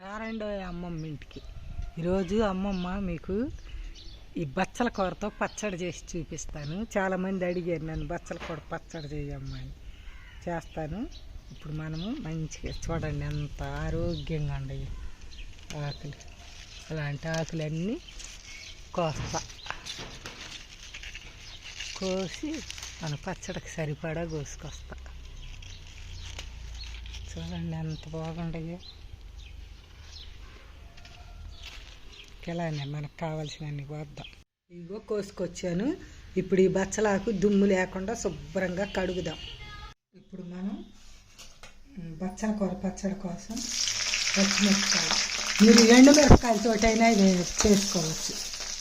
రారండో అమ్మమ్మ ఇంటికి. ఈరోజు అమ్మమ్మ మీకు ఈ బచ్చల కూరతో పచ్చడి చేసి చూపిస్తాను. చాలామంది అడిగారు నన్ను బచ్చల కూర పచ్చడి చేయమ్మా అని. చేస్తాను. ఇప్పుడు మనము మంచిగా చూడండి ఎంత ఆరోగ్యంగా ఉండవు ఆకులు. అలాంటి ఆకులన్నీ కోస్తా. కోసి మన పచ్చడికి సరిపడా కోసుకొస్తా. చూడండి ఎంత బాగుండయో. ఇలానే మనకు కావాల్సినన్ని కోద్దాం ఇదిగో కోసుకొచ్చాను. ఇప్పుడు ఈ బచ్చలాకు దుమ్ము లేకుండా శుభ్రంగా కడుగుదాం. ఇప్పుడు మనం బచ్చల కూర పచ్చడి కోసం పచ్చిమిరపకాయలు. మీరు ఎండుమిరపకాయలతో అయినా ఇది చేసుకోవచ్చు.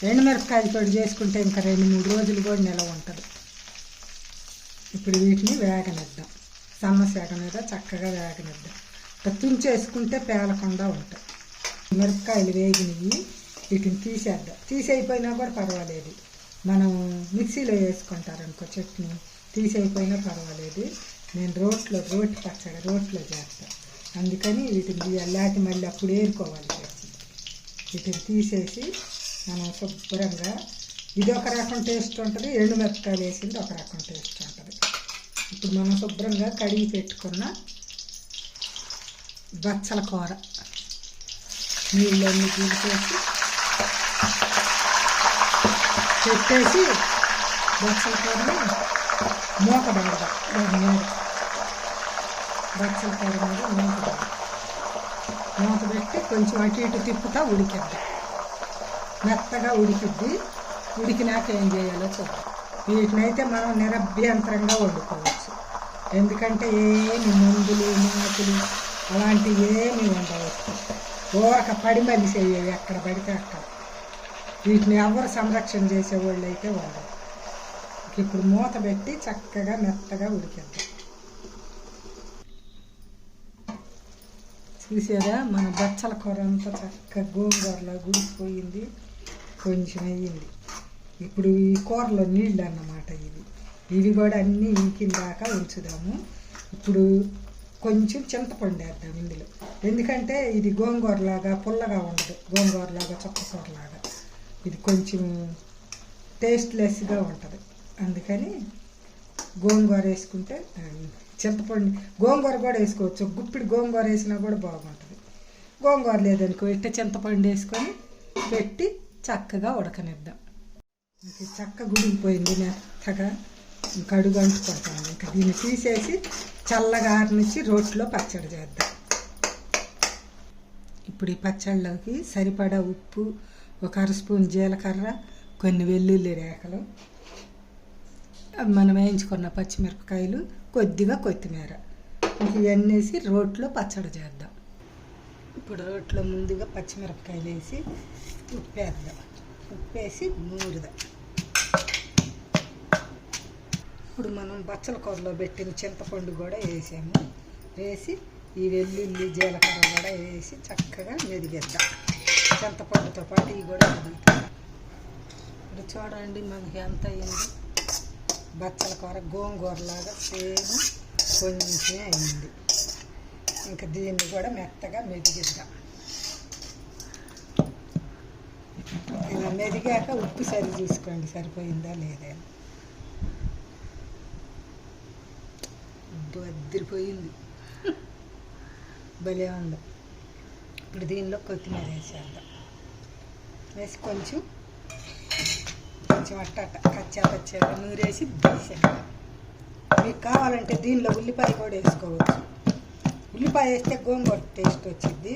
ఎండుమిరపకాయలతో చేసుకుంటే ఇంకా రెండు మూడు రోజులు కూడా నిలవ ఉంటుంది. ఇప్పుడు వీటిని వేగనిద్దాం. సన్నసేగ మీద చక్కగా వేగనిద్దాం. తుంచేసుకుంటే పేలకుండా ఉంటాయి. మిరపకాయలు వేగినవి వీటిని తీసేద్దాం? తీసేయిపోయినా కూడా పర్వాలేదు. మనం మిక్సీలో వేసుకుంటారు అనుకో చట్నీ. తీసేయిపోయినా పర్వాలేదు. నేను రోట్లో రోటి పచ్చడి రోట్లో చేస్తాను అందుకని వీటిని తీయాలి. మళ్ళీ అప్పుడు ఏరుకోవాలి వీటిని తీసేసి మనం శుభ్రంగా ఇది ఒక రకం టేస్ట్ ఉంటుంది ఎండు మిరపకాయలు వేసింది ఒక రకం టేస్ట్ ఉంటుంది. ఇప్పుడు మనం శుభ్రంగా కడిగి పెట్టుకున్న బచ్చల కూర. నీళ్ళన్నీ తీసేసి చెప్పేసి బచ్చల కూరని మూత పెడదాం దాని మీద బచ్చల కూర మీద మూత మూత పెట్టి కొంచెం అటు ఇటు తిప్పుతా ఉడికిద్ది. మెత్తగా ఉడికిద్ది. ఉడికినాక ఏం చేయాలో చూద్దాం. వీటినైతే మనం నిరభ్యంతరంగా వండుకోవచ్చు. ఎందుకంటే ఏమి మందులు మాకులు అలాంటివి ఏమి ఉండవచ్చు ఊరక పడి మళ్ళీ ఎక్కడ పడితే అక్కడ. వీటిని ఎవరు సంరక్షణ చేసేవాళ్ళు అయితే వాళ్ళు ఇప్పుడు మూత పెట్టి చక్కగా మెత్తగా ఉడికేద్దాం. చూసారా మన బచ్చల కూర అంతా చక్కగా గోంగూరలో గుడికిపోయింది కొంచెం అయ్యింది ఇప్పుడు ఈ కూరలో నీళ్ళు అన్నమాట ఇవి. ఇవి కూడా అన్నీ ఇంకిన దాకా ఉంచుదాము. ఇప్పుడు కొంచెం చింతపండు వేద్దాం ఇందులో. ఎందుకంటే ఇది గోంగూరలాగా పుల్లగా ఉండదు. గోంగూరలాగా చొక్కకూరలాగా ఇది కొంచెం టేస్ట్లెస్గా ఉంటుంది. అందుకని గోంగూర వేసుకుంటే చింతపండు గోంగూర కూడా వేసుకోవచ్చు. గుప్పిడి గోంగూర వేసినా కూడా బాగుంటుంది. గోంగూర లేదనుకో ఇట్ట చింతపండు వేసుకొని పెట్టి చక్కగా ఉడకనిద్దాం. ఇంక చక్క గుడిగిపోయింది మెత్తగా ఇంకా అడుగు అంటుకుంటాను. ఇంకా దీన్ని తీసేసి చల్లగా ఆరనిచ్చి రోట్లో పచ్చడి చేద్దాం. ఇప్పుడు ఈ పచ్చళ్ళకి సరిపడా ఉప్పు ఒక అర స్పూన్ జీలకర్ర కొన్ని వెల్లుల్లి రేఖలు. మనం వేయించుకున్న పచ్చిమిరపకాయలు కొద్దిగా కొత్తిమీర. ఇవన్నీ వేసి రోట్లో పచ్చడి చేద్దాం. ఇప్పుడు రోట్లో ముందుగా పచ్చిమిరపకాయలు వేసి ఉప్పు వేద్దాం ఉప్పు వేసి నూరుదాం. ఇప్పుడు మనం బచ్చల కూరలో పెట్టిన చింతపండు కూడా వేసాము. వేసి ఈ వెల్లుల్లి జీలకర్ర కూడా వేసి చక్కగా మెదిగేద్దాం. చింతపండుతో పాటు ఇవి కూడా మెదుగుతాయి ఇప్పుడు చూడండి మనకి ఎంత అయింది. బచ్చల కూర గోంగూరలాగా సేమ్ కొంచెం అయింది. ఇంకా దీన్ని కూడా మెత్తగా మెదిగిద్దాం. ఇలా మెదిగాక ఉప్పు సరి చూసుకోండి సరిపోయిందా లేదా బద్రిపోయింది ఉప్పు అద్దరిపోయింది. భలే ఉంది. ఇప్పుడు దీనిలో కొత్తిమీర వేసేద్దాం. వేసి కొంచెం కొంచెం అట్ట అట్ట కచ్చా పచ్చగా నూరేసి తీసేద్దాం మీకు కావాలంటే దీనిలో ఉల్లిపాయ కూడా వేసుకోవచ్చు. ఉల్లిపాయ వేస్తే గోంగూర టేస్ట్ వచ్చింది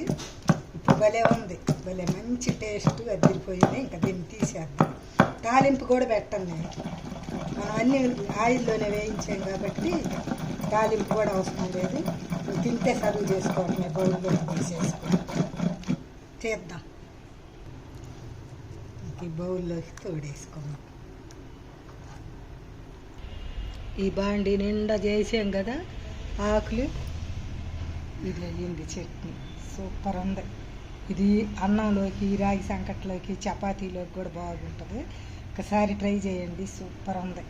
ఇప్పుడు భలే ఉంది. భలే మంచి టేస్ట్ అదిరిపోయింది. ఇంకా దీన్ని తీసేద్దాం. తాలింపు కూడా పెట్టండి నేను. మనం అన్ని ఆయిల్లోనే వేయించాం కాబట్టి తాలింపు కూడా అవసరం లేదు. తింటే సర్వ్ చేసుకోవటమే బౌల్లో తీసేసుకుని చేద్దాం. ఈ బౌల్లోకి తోడేసుకుందాం ఈ బాండి నిండా చేసాం కదా ఆకులు. ఇది అయ్యింది చట్నీ. సూపర్ ఉంది. ఇది అన్నంలోకి రాగి సంకట్లోకి చపాతీలోకి కూడా బాగుంటుంది. ఒకసారి ట్రై చేయండి సూపర్ ఉంది.